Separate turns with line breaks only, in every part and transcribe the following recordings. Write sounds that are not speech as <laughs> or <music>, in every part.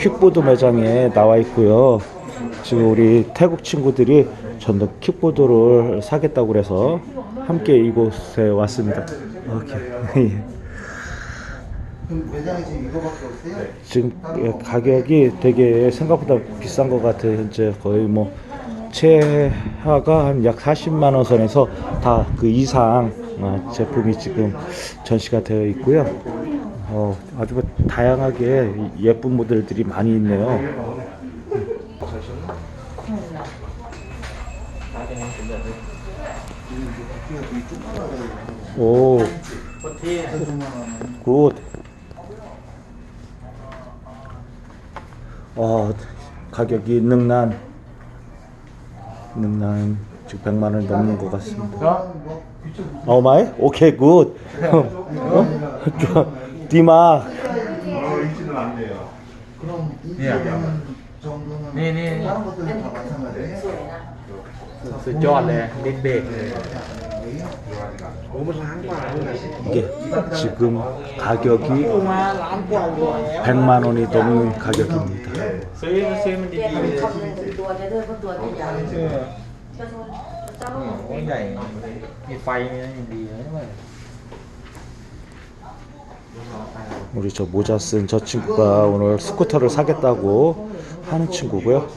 킥보드 매장에 나와 있고요. 지금 우리 태국 친구들이 전동 킥보드를 사겠다고 그래서 함께 이곳에 왔습니다. 오케이. <laughs> 예.
지금 이거밖에 없어요?
지금 예, 가격이 되게 생각보다 비싼 것 같아요. 현재 거의 뭐 최하가 한 약 40만 원 선에서 다 그 이상 어, 제품이 지금 전시가 되어 있고요. 어, 아주 뭐 다양하게 예쁜 모델들이 많이 있네요. 오, 굿. 어, 가격이 능란, 능란 지금 100만 원 넘는 것 같습니다. 어, 마이? 오케이, 굿. <laughs> 어? <laughs> 좋아. 디마.
그럼
예.
인쇄되는 정도는
네, 네.
다른 것들은 다 마찬가지예요?
สุดยอดเลยดินเบรกเลยโอ้มันล้างกว่าเลย
이게 지금 가격이
มาล้างกว่าเลย
100만 원이 넘는 가격입니다.
ซื้อมาซื้อมัน
เรียก
ดี
มัน
ๆเลย
คำหนึ่งเป็นตัวจะด้วยเพราะตัวจะใหญ่
เออ
จะโทษเจ้า
โอ้ใหญ่มีไฟมีอะไรอย่างดีเลย
우리 저 모자 쓴 저 친구가 오늘 스쿠터를 사겠다고 하는 친구고요.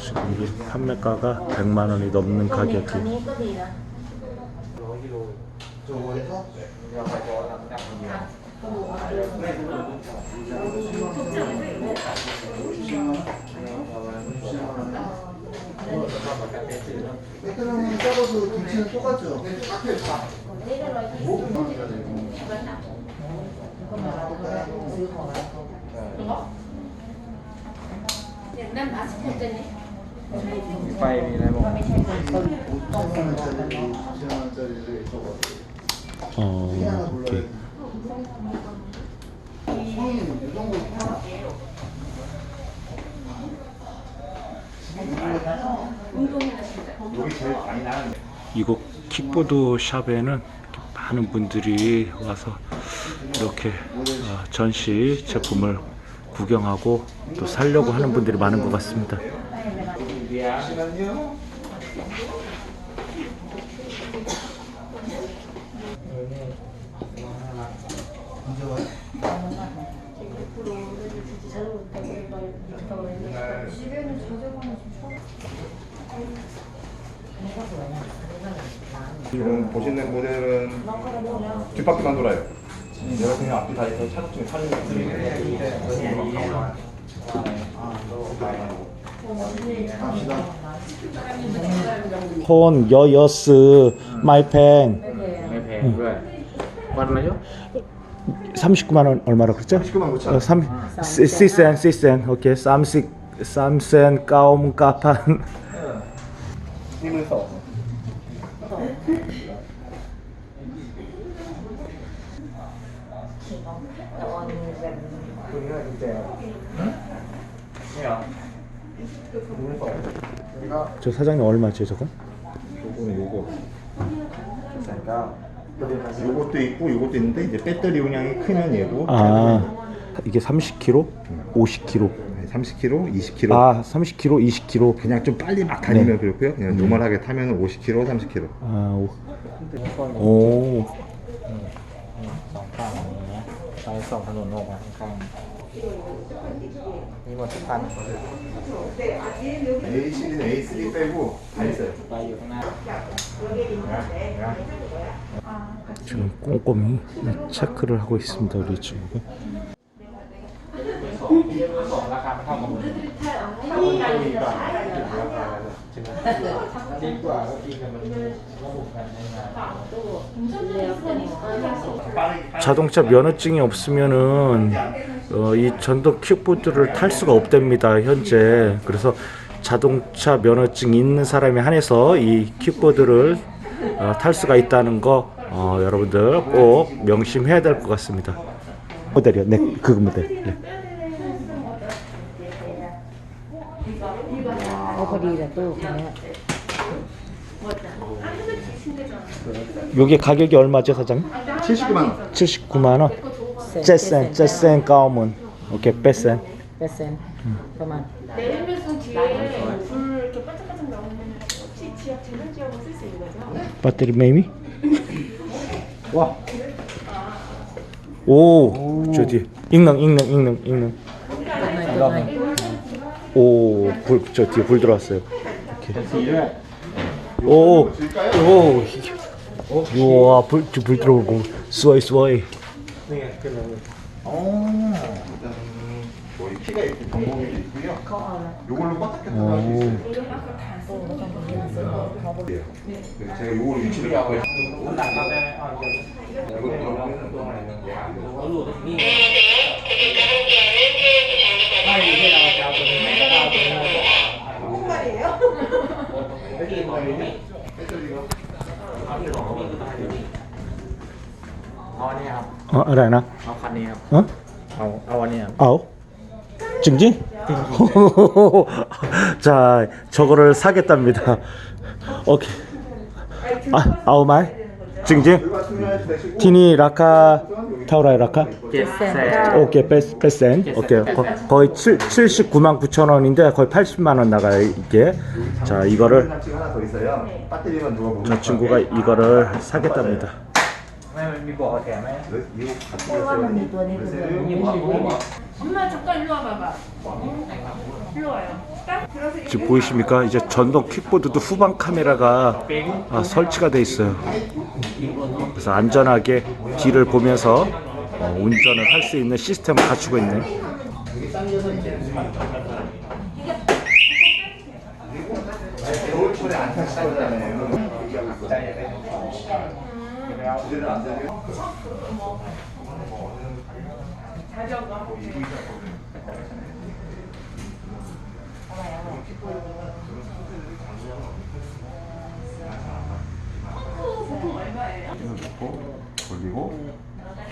지금 이 판매가가 100만 원이 넘는 가격이.
저거에서
그냥 가져가는 그냥 매끄러면 작아도 김치는 똑같죠?
ซื้อของ
มีไฟมีอะไรบอก
5천원짜리, 6천원짜리를 저거
어,
하나
오케이.
골라요
이곳 킥보드 샵에는 많은 분들이 와서 이렇게 어, 전시 제품을 구경하고 또 살려고 하는 분들이 많은 것 같습니다.
지금 보시는 모델은 뒷바퀴만 돌아요. 내가 그냥 앞뒤 다 있어서 차도 중에 사는 거
같은데.
폰 여여스 마이팽.
마이팽. 얼마죠?
39만 원 얼마라고 그랬죠?
39만 9천 원.
어, 시센 시센 오케이 쌈식 쌈센 까옴 까판
님을
저 사장님 얼마죠 저거?
조금 요거. 그러니까 요것도 있고 요것도 있는데 이제 배터리 용량이 크면 얘고
아 이게 30kg? 50kg
30kg, 20kg.
아 30kg 20kg
그냥 좀 빨리 막 다니면 그렇고요. 그냥 노멀하게 타면 50kg, 30kg.
아, 오. 오.
สองข้างอย่างเงี้ยใช้สองถนนออกมาข้างๆ 이모티 판.
A3는 A3 빼고 다 있어요.
지금 꼼꼼히 체크를 하고 있습니다 우리 친구가. 자동차 면허증이 없으면은 어, 이 전동 킥보드를 탈 수가 없답니다. 현재 그래서 자동차 면허증 있는 사람이 한해서 이 킥보드를 어, 탈 수가 있다는 거 어, 여러분들 꼭 명심해야 될 것 같습니다. 모델이요, 네, 그 모델. 네. 여기 가격이 얼마죠, 사장님?
79만 원.
79만 원. Jessen. Jessen, 오케이,
Bessen. 잠깐만.
네일베슨 뒤에 불 이렇게 반짝반짝 나오면 혹시 지압 재면지압을 쓸수 있는 거죠?
배터리 메이미?
와.
오, 저 뒤에. 익능, 익능, 익능, 익능. 오, 불, 저 뒤에 불 들어왔어요. 오, 오, 우와, 불, 저불 들어오고. 스와이, 스와이.
네, 그러면.
오. 뭐 키가 있고 경공이 있고요. 요걸로 껐다켰다 할수 어. 있어요. 네, 제가 요걸 위치를 하고
오늘 나가면 아 이거 이것도 네. 아 이게 나가자. 콩말이에요? 여기 뭐 이게? 배터리가 아니 너무 많이 เอาตัวนี้ไม่เอาตัวนี้ไม่กินตัวนี้เอาที่หลงนี่คือตายอยู่นี่เอาอันนี้ครับ
어, 알아나?
เอาคันนี้ครับ
어?
เอาเอาอันนี้ครับ
아우? 증진? <laughs> 자, 저거를 사겠답니다. 오케이. 아, 아우 말? 증진? 티니 라카 타오라이 라카?
เจ็ดแสน
오케이, 빼, 빼센. 오케이. 거, 거의 7, 79만 9천 원인데 거의 80만 원 나가요, 이게. 자, 이거를
장치가 하나 더 있어요. 배터리만 누가 보면
저 친구가 이거를 사겠답니다.
ไม่มันมีบอกแถมไหม
이거 같이
เพราะว่ามันมีตัวนี้ตัวเดียว
มีบอกมีบอก
엄마 잠깐 일로 와봐봐. 일로 와요. 딱 들어서 이렇게
지금 보이십니까? 이제 전동 킥보드도 후방 카메라가 아, 설치가 돼 있어요. 그래서 안전하게 뒤를 보면서 어, 운전을 할 수 있는 시스템을 갖추고 있네.
겨울철에 안 타실 거잖아요. 제대로 안 되면 놓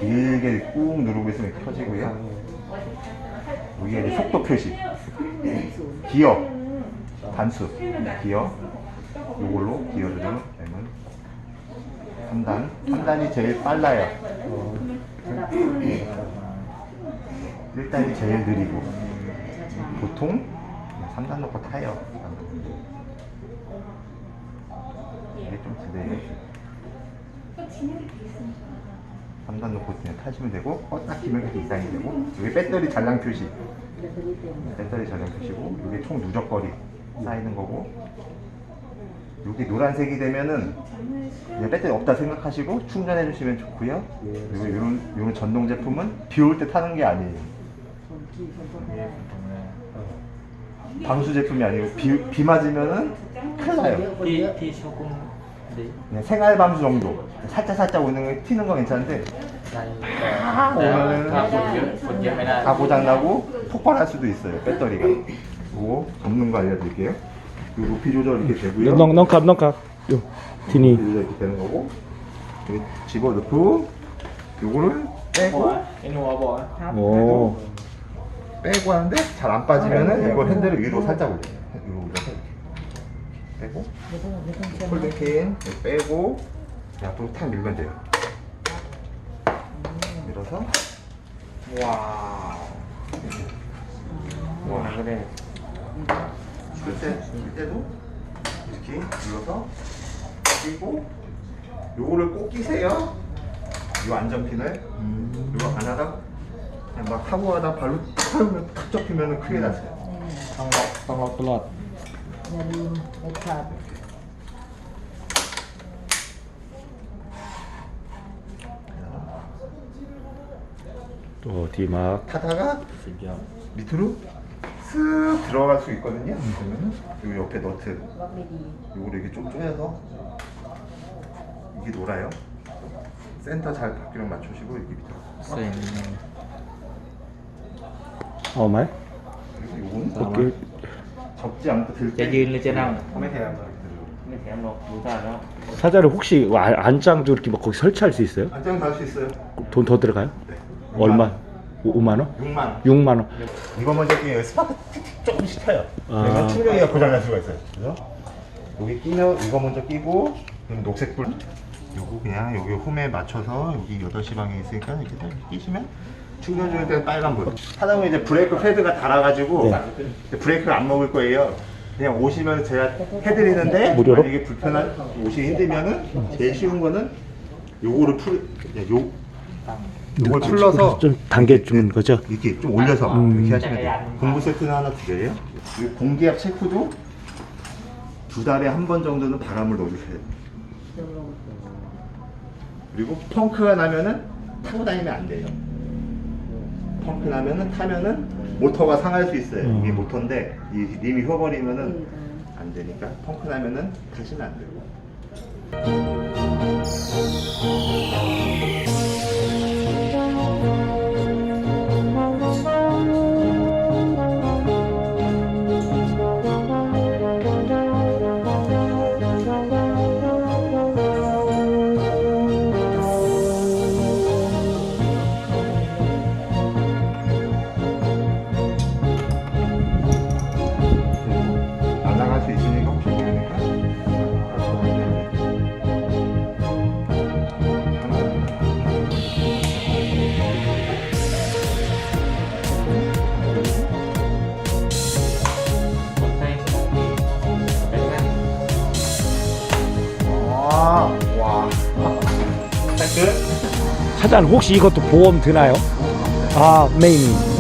길게 꾹 누르고 있으면 켜지고요. 여기가 이제 속도 표시. 기어. 단수. 기어. 요걸로 기어 누르면 되면 3단. 3단이 제일 빨라요. 1단이 제일 느리고. 보통 3단 놓고 타요. 이게 좀 지대요. 3단 놓고 그냥 타시면 되고 어, 껐다 키면 이렇게 이상이 되고 여기 배터리 잔량 표시. 배터리 잔량 표시고 이게 총 누적거리 쌓이는 거고. 여기 노란색이 되면은 배터리 없다 생각하시고 충전해 주시면 좋고요. 그리고 이런, 이런 전동 제품은 비 올 때 타는 게 아니에요. 방수 제품이 아니고 비, 비 맞으면은 큰일 나요.
비, 비 조금 ยอะ
ที่โชกุนดี
그냥 생활 방수 정도 살짝 살짝 오는 거 튀는 거 괜찮은데
ใช่แต่ถ้าคนเยอะคนเยอะไม่ได้
다 고장 나고 폭발할 수도 있어요 배터리가 그거 접는 거 알려드릴게요 이 높이 조절 이렇게 되고요
넌, 넌값, 넌값. 요,
높이
티니.
조절 이렇게 되는 거고 여기 집어넣고 요거를 빼고
ไอ้หนูเอาบอกนะ
오.
빼고 하는데 잘 안 빠지면은 이거 핸들을 위로 살짝 올려요 위로 올려서 이렇게 빼고 폴딩 케인 빼고 약품 탁 밀면 돼요. 밀어서.
와우.
와
그래.
쓸 때도 이렇게 눌러서 끼고 요거를 꼭 끼세요. 요 안전핀을. 음. 요거 안 하다 그냥 막 타고 하다 발로 탁 접히면 크게 났어요.
음. Nalim, Metcalf.
또 뒤막
타다가 밑으로 쓱 들어갈 수 있거든요. 그러면은 요 옆에 너트 요거를 이렇게 좀 조여서 이게 놀아요. 센터 잘 바퀴랑 맞추시고 이렇게 밑으로.
어 말?
그리고 요거는 적지 않고 들게 여기 이제
랑 홈에 대한 거 홈에 대한 거 모자라요.
사자를 혹시 뭐 안- 안장도 이렇게 막 거기 설치할 수 있어요?
안장 달수 있어요
돈 더 들어가요?
네.
얼마? 5만 원?
6만 원.
6만 원.
이거 먼저 끼면 스파크 조금 식혀요
아.
그래서 충전기가 고장날 수가 있어요 그래서 여기 끼면 이거 먼저 끼고 녹색불 요거 그냥 여기 홈에 맞춰서 여기 8시 방에 있으니까 이렇게 딱 끼시면 충전 중일 때는 빨간 불 하다 보면 이제 브레이크 패드가 달아가지고 이제 브레이크를 안 먹을 거예요 그냥 오시면 제가 해드리는데
무료로?
만약에 불편한 오시기 힘들면은 제일 쉬운 거는 요거를 풀 그냥 요 요걸 풀러서
좀 단계 주는 거죠.
이렇게 좀 올려서 이렇게 하시면 돼요. 공구 세트는 하나 드려요. 공기압 체크도 두 달에 한 번 정도는 바람을 넣어주셔야 돼요. 그리고 펑크가 나면은 타고 다니면 안 돼요. 펑크 나면은 타면은 모터가 상할 수 있어요. 이게 모터인데 이 님이 휘어버리면은 안 되니까 펑크 나면은 타시면 안 되고. 끝.
사장 혹시 이것도 보험 드나요? 아 메인.